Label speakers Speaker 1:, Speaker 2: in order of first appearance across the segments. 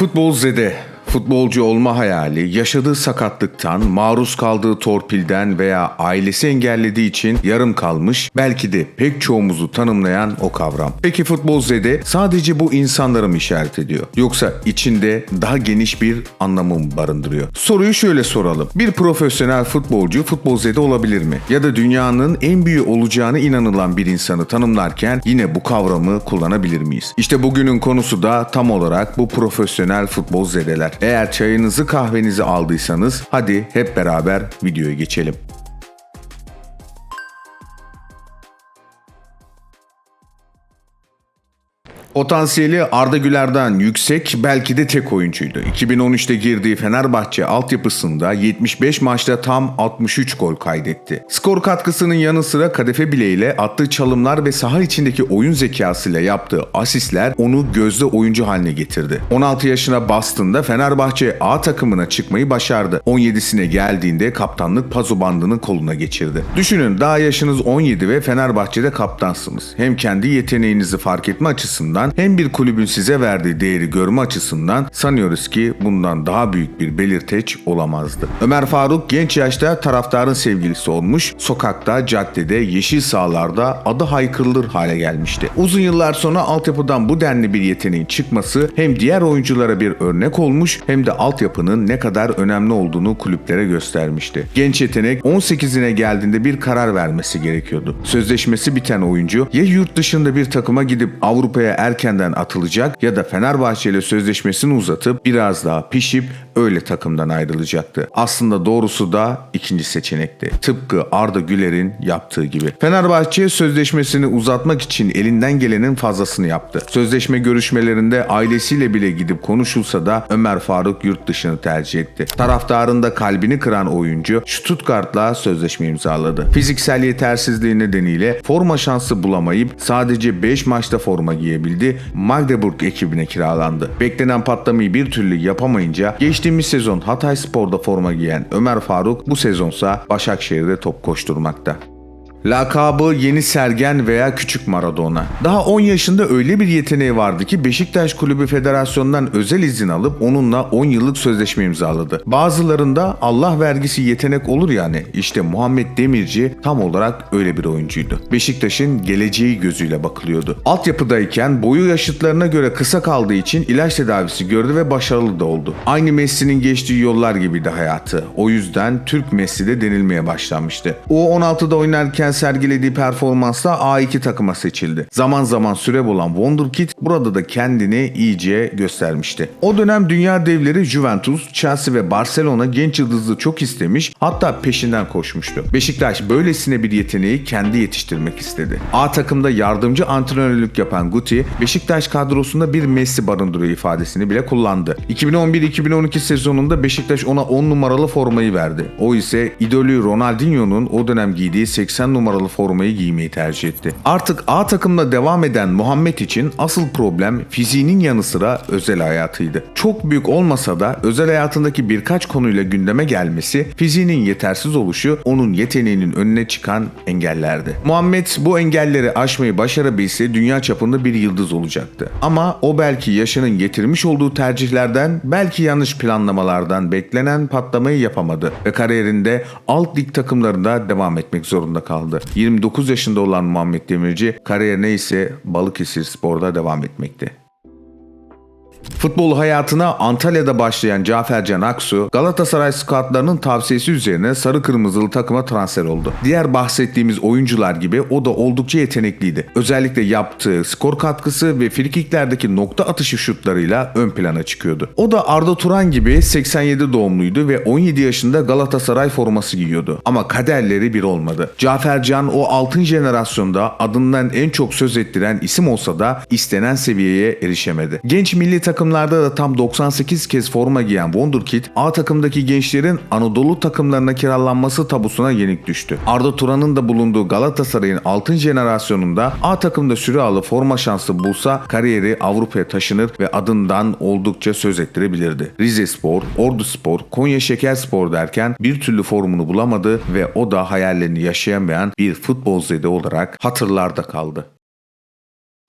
Speaker 1: Futbol zede, futbolcu olma hayali, yaşadığı sakatlıktan, maruz kaldığı torpilden veya ailesi engellediği için yarım kalmış, belki de pek çoğumuzu tanımlayan o kavram. Peki futbol zede sadece bu insanları mı işaret ediyor? Yoksa içinde daha geniş bir anlamı mı barındırıyor? Soruyu şöyle soralım. Bir profesyonel futbolcu futbol zede olabilir mi? Ya da dünyanın en büyüğü olacağını inanılan bir insanı tanımlarken yine bu kavramı kullanabilir miyiz? İşte bugünün konusu da tam olarak bu profesyonel futbol zedeler. Eğer çayınızı kahvenizi aldıysanız hadi hep beraber videoya geçelim. Potansiyeli Arda Güler'den yüksek belki de tek oyuncuydu. 2013'te girdiği Fenerbahçe altyapısında 75 maçta tam 63 gol kaydetti. Skor katkısının yanı sıra kadefe bileğiyle attığı çalımlar ve saha içindeki oyun zekasıyla yaptığı asistler onu gözde oyuncu haline getirdi. 16 yaşına bastığında Fenerbahçe A takımına çıkmayı başardı. 17'sine geldiğinde kaptanlık pazu bandını koluna geçirdi. Düşünün daha yaşınız 17 ve Fenerbahçe'de kaptansınız. Hem kendi yeteneğinizi fark etme açısından hem bir kulübün size verdiği değeri görme açısından sanıyoruz ki bundan daha büyük bir belirteç olamazdı. Ömer Faruk genç yaşta taraftarın sevgilisi olmuş, sokakta, caddede, yeşil sahalarda adı haykırılır hale gelmişti. Uzun yıllar sonra altyapıdan bu denli bir yeteneğin çıkması hem diğer oyunculara bir örnek olmuş hem de altyapının ne kadar önemli olduğunu kulüplere göstermişti. Genç yetenek 18'ine geldiğinde bir karar vermesi gerekiyordu. Sözleşmesi biten oyuncu ya yurt dışında bir takıma gidip Avrupa'ya erkenden atılacak ya da Fenerbahçe ile sözleşmesini uzatıp biraz daha pişip öyle takımdan ayrılacaktı. Aslında doğrusu da ikinci seçenekti. Tıpkı Arda Güler'in yaptığı gibi. Fenerbahçe sözleşmesini uzatmak için elinden gelenin fazlasını yaptı. Sözleşme görüşmelerinde ailesiyle bile gidip konuşulsa da Ömer Faruk yurt dışını tercih etti. Taraftarın da kalbini kıran oyuncu Stuttgart'la sözleşme imzaladı. Fiziksel yetersizliği nedeniyle forma şansı bulamayıp sadece 5 maçta forma giyebildi. Magdeburg ekibine kiralandı. Beklenen patlamayı bir türlü yapamayınca geçtiğimiz sezon Hatay Spor'da forma giyen Ömer Faruk bu sezonsa Başakşehir'de top koşturmakta. Lakabı Yeni Sergen veya Küçük Maradona. Daha 10 yaşında öyle bir yeteneği vardı ki Beşiktaş Kulübü Federasyon'dan özel izin alıp onunla 10 yıllık sözleşme imzaladı. Bazılarında Allah vergisi yetenek olur yani. İşte Muhammed Demirci tam olarak öyle bir oyuncuydu. Beşiktaş'ın geleceği gözüyle bakılıyordu. Altyapıdayken boyu yaşıtlarına göre kısa kaldığı için ilaç tedavisi gördü ve başarılı da oldu. Aynı Messi'nin geçtiği yollar gibiydi hayatı. O yüzden Türk Messi de denilmeye başlanmıştı. U16'da oynarken sergilediği performansla A2 takıma seçildi. Zaman zaman süre bulan Wonderkid burada da kendini iyice göstermişti. O dönem dünya devleri Juventus, Chelsea ve Barcelona genç yıldızı çok istemiş hatta peşinden koşmuştu. Beşiktaş böylesine bir yeteneği kendi yetiştirmek istedi. A takımda yardımcı antrenörlük yapan Guti, Beşiktaş kadrosunda bir Messi barındırıyor ifadesini bile kullandı. 2011-2012 sezonunda Beşiktaş ona 10 numaralı formayı verdi. O ise idolü Ronaldinho'nun o dönem giydiği 80 numaralı formayı giymeyi tercih etti. Artık A takımla devam eden Muhammed için asıl problem fiziğinin yanı sıra özel hayatıydı. Çok büyük olmasa da özel hayatındaki birkaç konuyla gündeme gelmesi, fiziğinin yetersiz oluşu onun yeteneğinin önüne çıkan engellerdi. Muhammed bu engelleri aşmayı başarabilse dünya çapında bir yıldız olacaktı. Ama o belki yaşının getirmiş olduğu tercihlerden, belki yanlış planlamalardan beklenen patlamayı yapamadı ve kariyerinde alt lig takımlarında devam etmek zorunda kaldı. 29 yaşında olan Muhammed Demirci kariyerine ise Balıkesir Spor'da devam etmekte. Futbol hayatına Antalya'da başlayan Cafer Can Aksu, Galatasaray scoutlarının tavsiyesi üzerine sarı kırmızılı takıma transfer oldu. Diğer bahsettiğimiz oyuncular gibi o da oldukça yetenekliydi. Özellikle yaptığı skor katkısı ve frikiklerdeki nokta atışı şutlarıyla ön plana çıkıyordu. O da Arda Turan gibi 87 doğumluydu ve 17 yaşında Galatasaray forması giyiyordu. Ama kaderleri bir olmadı. Cafer Can o altın jenerasyonda adından en çok söz ettiren isim olsa da istenen seviyeye erişemedi. Genç milli takımlarda da tam 98 kez forma giyen Wonderkid, A takımdaki gençlerin Anadolu takımlarına kiralanması tabusuna yenik düştü. Arda Turan'ın da bulunduğu Galatasaray'ın altın jenerasyonunda A takımda süre alıp forma şansı bulsa kariyeri Avrupa'ya taşınır ve adından oldukça söz ettirebilirdi. Rize Spor, Ordu Spor, Konya Şeker Spor derken bir türlü formunu bulamadı ve o da hayallerini yaşayamayan bir futbol zede olarak hatırlarda kaldı.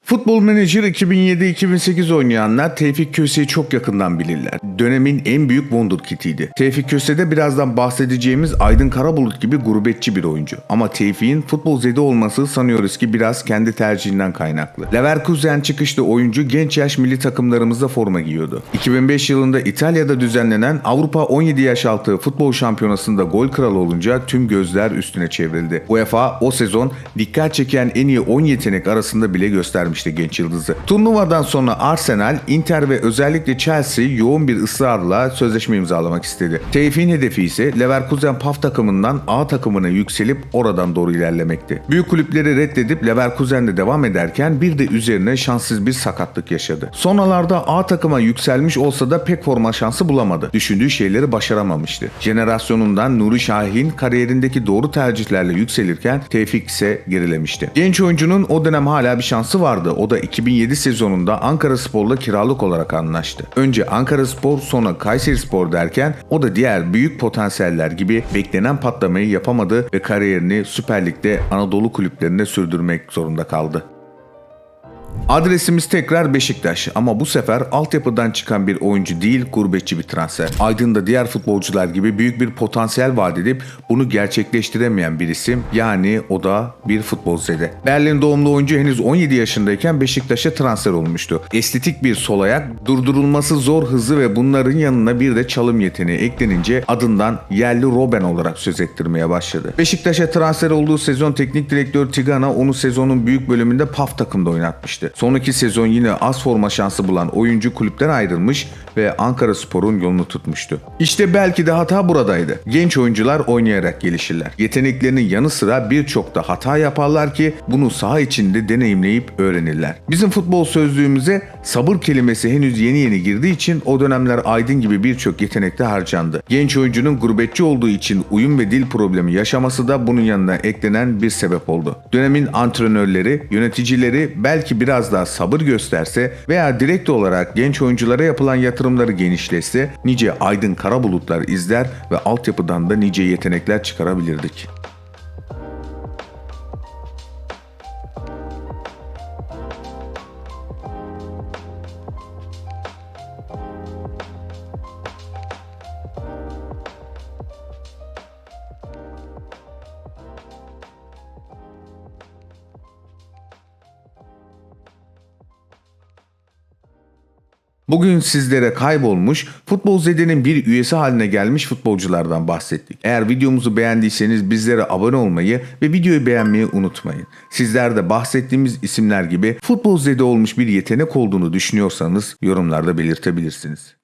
Speaker 1: Futbol Manager 2007-2008 oynayanlar Tevfik Köse'yi çok yakından bilirler. Dönemin en büyük wonderkid'iydi. Tevfik Köse de birazdan bahsedeceğimiz Aydın Karabulut gibi gurbetçi bir oyuncu. Ama Tevfik'in futbol zedi olması sanıyoruz ki biraz kendi tercihinden kaynaklı. Leverkusen çıkışlı oyuncu genç yaş milli takımlarımızda forma giyiyordu. 2005 yılında İtalya'da düzenlenen Avrupa 17 yaş altı futbol şampiyonasında gol kralı olunca tüm gözler üstüne çevrildi. UEFA o sezon dikkat çeken en iyi 10 yetenek arasında bile göstermişti genç yıldızı. Turnuvadan sonra Arsenal, Inter ve özellikle Chelsea yoğun bir ısrarla sözleşme imzalamak istedi. Tevfik'in hedefi ise Leverkusen PAF takımından A takımına yükselip oradan doğru ilerlemekti. Büyük kulüpleri reddedip Leverkusen'de devam ederken bir de üzerine şanssız bir sakatlık yaşadı. Sonralarda A takıma yükselmiş olsa da pek forma şansı bulamadı. Düşündüğü şeyleri başaramamıştı. Jenerasyonundan Nuri Şahin kariyerindeki doğru tercihlerle yükselirken Tevfik ise gerilemişti. Genç oyuncunun o dönem hala bir şansı vardı. O da 2007 sezonunda Ankara Spor'la kiralık olarak anlaştı. Önce Ankara Spor sonra Kayseri Spor derken o da diğer büyük potansiyeller gibi beklenen patlamayı yapamadı ve kariyerini Süper Lig'de Anadolu kulüplerinde sürdürmek zorunda kaldı. Adresimiz tekrar Beşiktaş ama bu sefer altyapıdan çıkan bir oyuncu değil gurbetçi bir transfer. Aydın da diğer futbolcular gibi büyük bir potansiyel vaat edip bunu gerçekleştiremeyen bir isim yani o da bir futbol zede. Berlin doğumlu oyuncu henüz 17 yaşındayken Beşiktaş'a transfer olmuştu. Estetik bir sol ayak, durdurulması zor hızı ve bunların yanına bir de çalım yeteneği eklenince adından yerli Robben olarak söz ettirmeye başladı. Beşiktaş'a transfer olduğu sezon teknik direktör Tigana onu sezonun büyük bölümünde PAF takımda oynatmıştı. Sonraki sezon yine az forma şansı bulan oyuncu kulüpten ayrılmış ve Ankara Spor'un yolunu tutmuştu. İşte belki de hata buradaydı. Genç oyuncular oynayarak gelişirler. Yeteneklerinin yanı sıra birçok da hata yaparlar ki bunu saha içinde deneyimleyip öğrenirler. Bizim futbol sözlüğümüze sabır kelimesi henüz yeni yeni girdiği için o dönemler Aydın gibi birçok yetenekte harcandı. Genç oyuncunun gurbetçi olduğu için uyum ve dil problemi yaşaması da bunun yanına eklenen bir sebep oldu. Dönemin antrenörleri, yöneticileri belki biraz daha sabır gösterse veya direkt olarak genç oyunculara yapılan yatırımları genişletse nice aydın kara bulutlar izler ve altyapıdan da nice yetenekler çıkarabilirdik. Bugün sizlere kaybolmuş, Futbol Zede'nin bir üyesi haline gelmiş futbolculardan bahsettik. Eğer videomuzu beğendiyseniz bizlere abone olmayı ve videoyu beğenmeyi unutmayın. Sizler de bahsettiğimiz isimler gibi Futbol Zede olmuş bir yetenek olduğunu düşünüyorsanız yorumlarda belirtebilirsiniz.